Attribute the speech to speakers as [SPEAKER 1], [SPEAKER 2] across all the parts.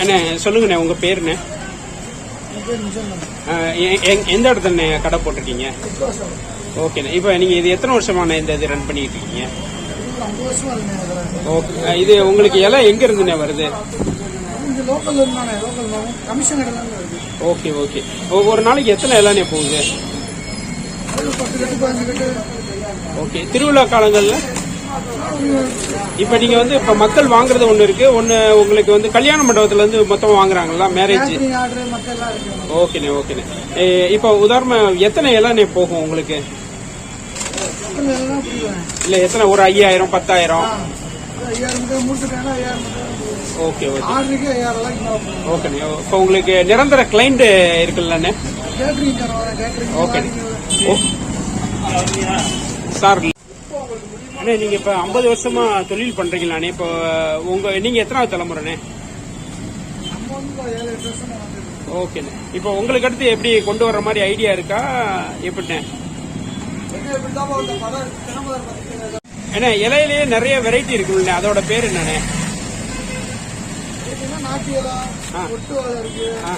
[SPEAKER 1] அண்ணே சொல்லுங்கண்ணே உங்க பேருண்ணே. எந்த இடத்துல கடை போட்டிருக்கீங்க? ஓகேண்ணே இப்போ நீங்க இது எத்தனை வருஷமான இந்த இது ரன் பண்ணிட்டு இருக்கீங்க ஓகே இது உங்களுக்கு இலை எங்க இருந்துண்ணே வருது. ஓகே ஓகே ஒரு நாளைக்கு எத்தனை இலைண்ணே போகுது? ஓகே திருவிழா காலங்கள்ல? இப்ப நீங்க வந்து இப்ப மக்கள் வாங்குறது ஒண்ணு இருக்கு. ஒண்ணு உங்களுக்கு வந்து கல்யாண மண்டபத்துல இருந்து மொத்தம் வாங்குறாங்களா மேரேஜ் ஓகேண்ணே ஓகேண்ணே இப்போ உதாரணம் எத்தனை இலைண்ணே போகும் உங்களுக்கு? இல்ல எத்தனை? ஒரு ஐயாயிரம் பத்தாயிரம்? ஓகே ஓகே ஓகேண்ணே இப்போ உங்களுக்கு நிரந்தர கிளைண்ட் இருக்குல்லண்ணே ஓகே சார் அண்ணே நீங்க இப்ப ஐம்பது வருஷமா தொழில் பண்ணுறீங்களாண்ணே இப்போ உங்க நீங்க எத்தனாவது தலைமுறைண்ணே ஓகேண்ணே இப்போ உங்களுக்கு அடுத்து எப்படி கொண்டு வர்ற மாதிரி ஐடியா இருக்கா? எப்படிண்ணே ஏன்னா இலையிலேயே நிறைய வெரைட்டி இருக்குல்ல அதோட பேர் என்னண்ணே? ஆ. ஆ.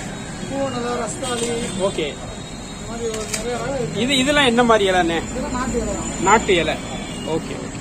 [SPEAKER 1] ஓகே இது இதெல்லாம் என்ன மாதிரி இலைண்ணே நாட்டு இலை. Okay okay